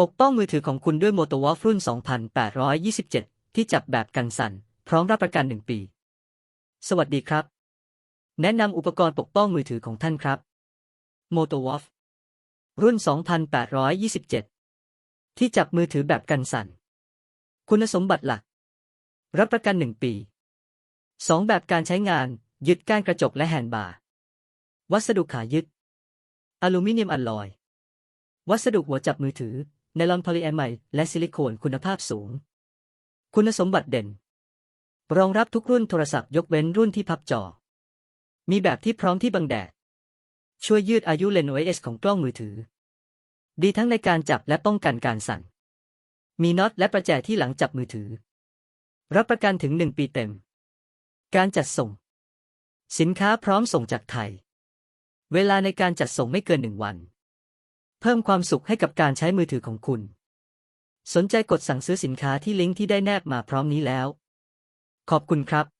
ปกป้องมือถือของคุณด้วย Moto Wolf รุ่น 2827 ที่จับแบบกันสั่น พร้อมรับประกัน 1 ปี สวัสดีครับ แนะนำอุปกรณ์ปกป้องมือถือของท่านครับ Moto Wolf รุ่น 2827 ที่จับมือถือแบบกันสั่น คุณสมบัติหลัก รับประกัน 1 ปี 2 แบบการใช้งาน ยึดก้านกระจกและแฮนด์บาร์ วัสดุขายึด อลูมิเนียมอลลอย วัสดุหัวจับมือถือ ไนลอนโพลีแอมไมด์และซิลิโคนคุณภาพสูง คุณสมบัติเด่น รองรับทุกรุ่นโทรศัพท์ยกเว้นรุ่นที่พับจอ มีแบบที่พร้อมที่บังแดด ช่วยยืดอายุเลนส์ OIS ของกล้องมือถือ ดีทั้งในการจับและป้องกันการสั่น มีน็อตและประแจที่หลังจับมือถือ รับประกันถึง 1 ปีเต็ม การจัดส่ง สินค้าพร้อมส่งจากไทย เวลาในการจัดส่งไม่เกินหนึ่งวัน เพิ่มความสุขให้กับการใช้มือถือของคุณ สนใจกดสั่งซื้อสินค้าที่ลิงก์ที่ได้แนบมาพร้อมนี้แล้ว ขอบคุณครับ